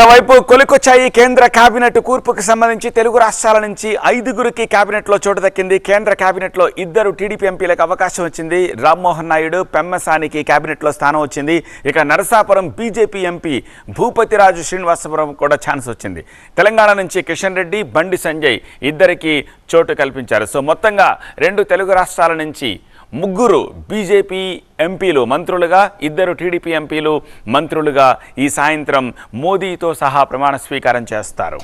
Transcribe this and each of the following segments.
మరోవైపు కొలికొచ్చాయి కేంద్ర కేబినెట్ కూర్పుకు సంబంధించి తెలుగు రాష్ట్రాల నుంచి ఐదుగురికి కేబినెట్లో చోటు దక్కింది. కేంద్ర కేబినెట్లో ఇద్దరు టీడీపీ ఎంపీలకు అవకాశం వచ్చింది. రామ్మోహన్ నాయుడు పెమ్మసానికి కేబినెట్లో స్థానం వచ్చింది. ఇక నరసాపురం బీజేపీ ఎంపీ భూపతిరాజు శ్రీనివాసపురం కూడా ఛాన్స్ వచ్చింది. తెలంగాణ నుంచి కిషన్ రెడ్డి బండి సంజయ్ ఇద్దరికి చోటు కల్పించారు. సో మొత్తంగా రెండు తెలుగు రాష్ట్రాల నుంచి ముగ్గురు బీజేపీ ఎంపీలు మంత్రులుగా ఇద్దరు టీడీపీ ఎంపీలు మంత్రులుగా ఈ సాయంత్రం మోదీతో సహా ప్రమాణ స్వీకారం చేస్తారు.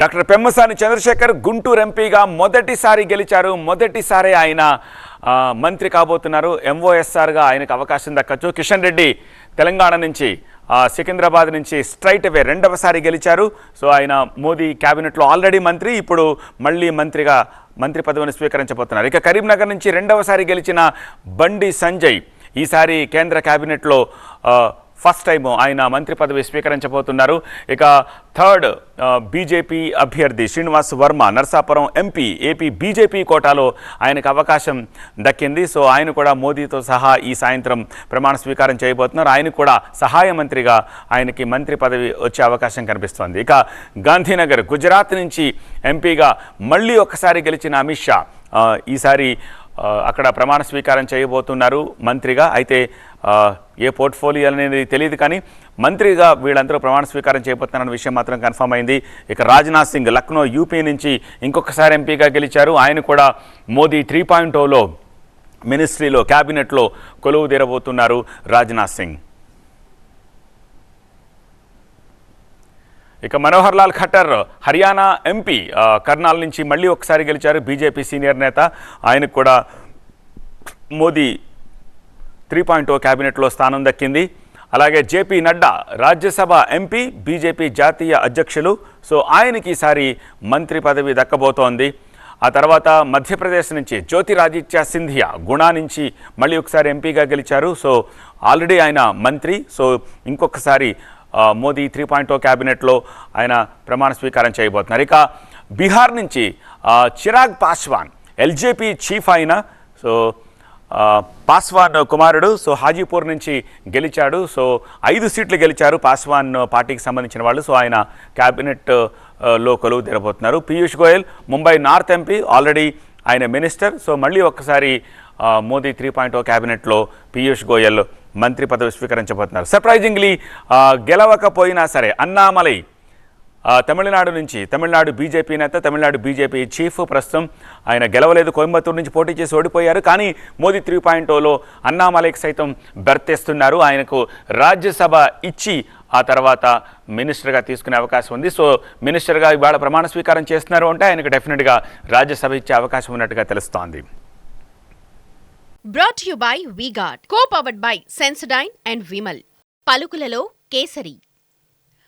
డాక్టర్ పెమ్మసాని చంద్రశేఖర్ గుంటూరు ఎంపీగా మొదటిసారి గెలిచారు. మొదటిసారి ఆయన మంత్రి కాబోతున్నారు. ఎంఓఎస్ఆర్గా ఆయనకు అవకాశం దక్కచ్చు. కిషన్ రెడ్డి తెలంగాణ నుంచి సికింద్రాబాద్ నుంచి స్ట్రైట్ అవే రెండవసారి గెలిచారు. సో ఆయన మోదీ క్యాబినెట్లో ఆల్రెడీ మంత్రి. ఇప్పుడు మళ్ళీ మంత్రిగా మంత్రి పదవిని స్వీకరించబోతున్నారు. ఇక కరీంనగర్ నుంచి రెండవసారి గెలిచిన బండి సంజయ్ ఈసారి కేంద్ర క్యాబినెట్లో ఫస్ట్ టైం ఆయన మంత్రి పదవి స్వీకరించబోతున్నారు. ఇక థర్డ్ బీజేపీ అభ్యర్థి Srinivas Varma Narsapuram MP AP BJP కోటాలో ఆయనకు అవకాశం దక్కింది. సో ఆయన కూడా మోదీతో సహా ఈ సాయంత్రం ప్రమాణ స్వీకారం చేయబోతున్నారు. ఆయన కూడా సహాయ మంత్రిగా ఆయనకి మంత్రి పదవి వచ్చే అవకాశం కనిపిస్తోంది. ఇక గాంధీనగర్ గుజరాత్ నుంచి ఎంపీగా మళ్ళీ ఒకసారి గెలిచిన అమిత్ షా ఈసారి అక్కడ ప్రమాణ స్వీకారం చేయబోతున్నారు మంత్రిగా. అయితే ఏ పోర్ట్ఫోలియో అనేది తెలియదు కానీ మంత్రిగా వీళ్ళందరూ ప్రమాణ స్వీకారం చేపడుతున్నారన్న విషయం మాత్రం కన్ఫర్మ్ అయింది. ఇక రాజ్నాథ్ సింగ్ లక్నో యూపీ నుంచి ఇంకొకసారి ఎంపీగా గెలిచారు. ఆయన కూడా మోదీ త్రీ పాయింట్ ఓలో మినిస్ట్రీలో క్యాబినెట్లో కొలువు తీరబోతున్నారు రాజ్నాథ్ సింగ్. ఇక మనోహర్ లాల్ ఖట్టర్ హర్యానా ఎంపీ కర్నాల్ నుంచి మళ్ళీ ఒకసారి గెలిచారు బీజేపీ సీనియర్ నేత. ఆయనకు కూడా మోదీ త్రీ పాయింట్ ఓ క్యాబినెట్లో స్థానం దక్కింది. అలాగే JP Nadda Rajya Sabha MP BJP జాతీయ అధ్యక్షులు. సో ఆయనకి ఈసారి మంత్రి పదవి దక్కబోతోంది. ఆ తర్వాత మధ్యప్రదేశ్ నుంచి జ్యోతిరాదిత్య సింధియా గుణా నుంచి మళ్ళీ ఒకసారి ఎంపీగా గెలిచారు. సో ఆల్రెడీ ఆయన మంత్రి. సో ఇంకొకసారి మోదీ త్రీ పాయింట్ ఓ క్యాబినెట్లో ఆయన ప్రమాణ స్వీకారం చేయబోతున్నారు. ఇక బీహార్ నుంచి చిరాగ్ పాస్వాన్ ఎల్జేపీ చీఫ్ అయిన సో పాస్వాన్ కుమారుడు సో హాజీపూర్ నుంచి గెలిచాడు. సో ఐదు సీట్లు గెలిచారు పాస్వాన్ పార్టీకి సంబంధించిన వాళ్ళు. సో ఆయన క్యాబినెట్లో కొలువు తెరబోతున్నారు. Piyush Goyal Mumbai north MP already ఆయన మినిస్టర్. సో మళ్ళీ ఒక్కసారి మోదీ త్రీ పాయింట్ ఓ క్యాబినెట్లో పీయూష్ గోయల్ మంత్రి పదవి స్వీకరించబోతున్నారు. సర్ప్రైజింగ్లీ గెలవకపోయినా సరే అన్నామలై తమిళనాడు నుంచి తమిళనాడు బీజేపీ నేత తమిళనాడు బీజేపీ చీఫ్ ప్రస్తుతం ఆయన గెలవలేదు కోయంబత్తూరు నుంచి పోటీ చేసి ఓడిపోయారు. కానీ మోదీ త్రీ పాయింట్ ఓలో అన్నామలైకి సైతం బెర్తేస్తున్నారు. ఆయనకు రాజ్యసభ ఇచ్చి ఆ తర్వాత మినిస్టర్గా తీసుకునే అవకాశం ఉంది. సో మినిస్టర్గా ఇవాళ ప్రమాణ స్వీకారం చేస్తున్నారు అంటే ఆయనకు డెఫినెట్గా రాజ్యసభ ఇచ్చే అవకాశం ఉన్నట్టుగా తెలుస్తోంది. Brought you by V-Guard co powered by Sensodyne and Vimal పలుకులలో Kesari.